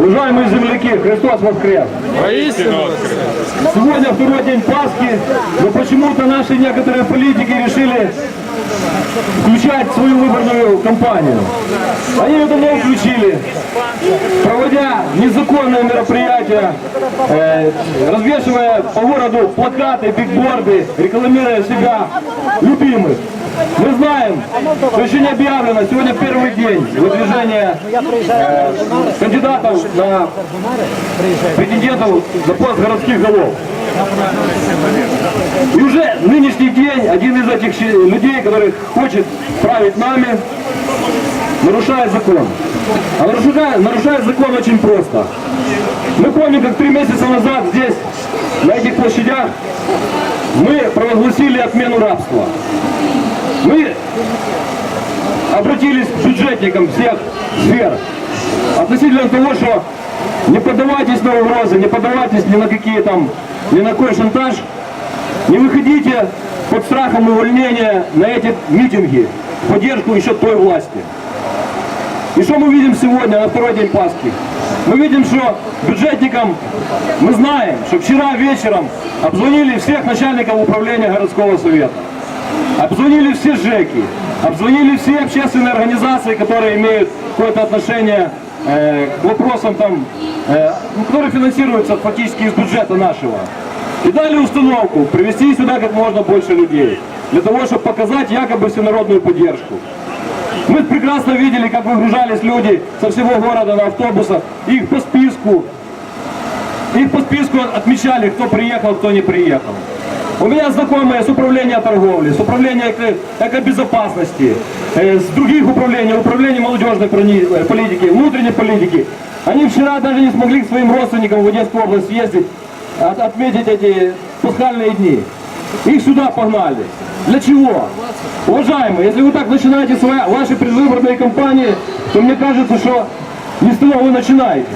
Уважаемые земляки, Христос воскрес! Сегодня второй день Пасхи, но почему-то наши некоторые политики решили включать свою выборную кампанию. Они это не включили, проводя незаконные мероприятия, э, развешивая по городу плакаты, бигборды, рекламируя себя любимых. Мы знаем, что еще не объявлено, сегодня первый день выдвижения э, кандидатов на претендентов на пост городских голов. И уже нынешний день один из этих людей, который хочет править нами, нарушает закон. А нарушает, нарушает закон очень просто. Мы помним, как три месяца назад здесь, на этих площадях, мы провозгласили отмену рабства. Мы обратились к бюджетникам всех сфер относительно того, что не поддавайтесь на угрозы, не поддавайтесь ни на какие там, ни на какой шантаж, не выходите под страхом увольнения на эти митинги в поддержку еще той власти. И что мы видим сегодня на второй день Пасхи? Мы видим, что бюджетникам, мы знаем, что вчера вечером обзвонили всех начальников управления городского совета. Обзвонили все ЖЭКи, обзвонили все общественные организации, которые имеют какое-то отношение э, к вопросам, там, э, ну, которые финансируются фактически из бюджета нашего. И дали установку привести сюда как можно больше людей, для того, чтобы показать якобы всенародную поддержку. Мы прекрасно видели, как выгружались люди со всего города на автобусах, их по списку, их по списку отмечали, кто приехал, кто не приехал. У меня знакомые с управления торговли, с управления эко- экобезопасности, э, с других управлений, управления молодежной э, политики, внутренней политики. Они вчера даже не смогли к своим родственникам в Одесскую область съездить, от- отметить эти пасхальные дни. Их сюда погнали. Для чего? Уважаемые, если вы так начинаете свои, ваши предвыборные кампании, то мне кажется, что не с того вы начинаете.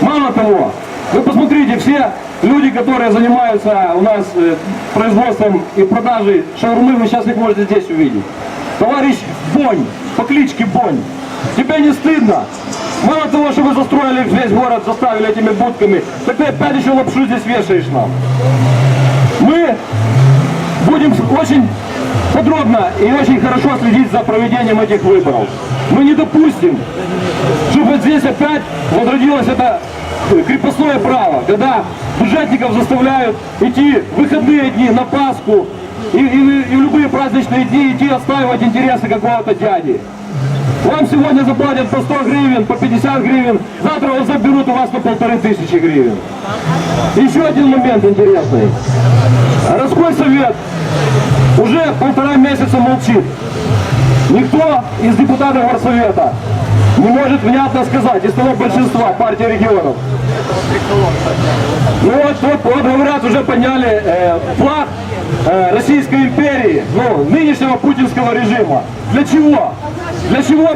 Мало того, вы посмотрите, все люди, которые занимаются у нас э, производством и продажей шаурмы, вы сейчас их можете здесь увидеть. Товарищ Бонь, по кличке Бонь, тебе не стыдно? Мало того, что вы застроили весь город, заставили этими будками, так ты опять еще лапшу здесь вешаешь нам. Мы будем очень подробно и очень хорошо следить за проведением этих выборов. Мы не допустим, чтобы здесь опять возродилось это э, крепостное право, когда бюджетников заставляют идти в выходные дни на Пасху и, и- и в любые праздничные дни идти отстаивать интересы какого-то дяди. Вам сегодня заплатят по 100 гривен, по 50 гривен, завтра вас заберут у вас на полторы тысячи гривен. Еще один момент интересный. Городской совет уже полтора месяца молчит. Никто из депутатов горсовета не может внятно сказать из того большинства партии регионов. Ну вот, вот, вот говорят, уже подняли э, флаг э, Российской империи, ну, нынешнего путинского режима. Для чего? Для чего,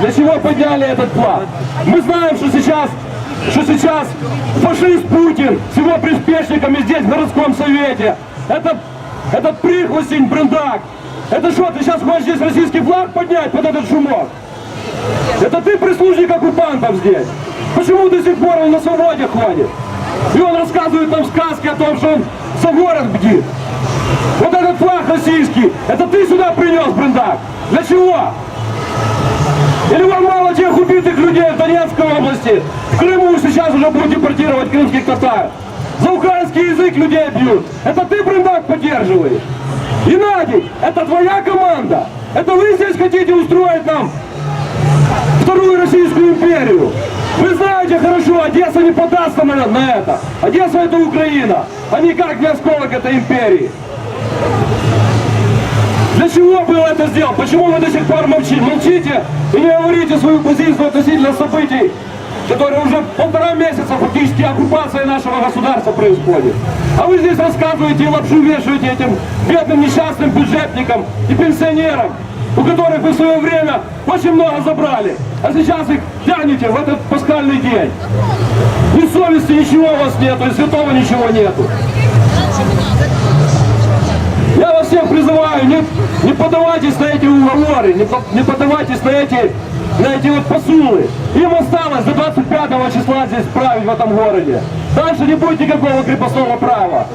для чего подняли этот флаг? Мы знаем, что сейчас, что сейчас фашист Путин с его приспешниками здесь в городском совете. Это, этот прихвостень, брендак. Это что, ты сейчас хочешь здесь российский флаг поднять под этот шумок? Это ты прислужник оккупантов здесь. Почему до сих пор он на свободе ходит? И он рассказывает нам сказки о том, что он за город бдит. Вот этот флаг российский, это ты сюда принес, брендак? Для чего? Или вам мало тех убитых людей в Донецкой области? В Крыму сейчас уже будут депортировать крымских татар. За украинский язык людей бьют. Это ты, брендак, поддерживаешь? Геннадий, это твоя команда? Это вы здесь хотите устроить нам вторую Российскую империю. Вы знаете хорошо, Одесса не подастся на, на это. Одесса это Украина, а не осколок этой империи. Для чего было это сделано? Почему вы до сих пор молчи- молчите и не говорите свою позицию относительно событий, которые уже полтора месяца фактически оккупация нашего государства происходит? А вы здесь рассказываете и лапшу вешаете этим бедным несчастным бюджетникам и пенсионерам, у которых вы в свое время очень много забрали, а сейчас их тянете в этот пасхальный день. Ни совести, ничего у вас нету, и святого ничего нету. Я вас всех призываю, не, не подавайтесь на эти уговоры, не, не подавайтесь на эти, на эти вот посулы. Им осталось до 25 числа здесь править в этом городе. Дальше не будет никакого крепостного права.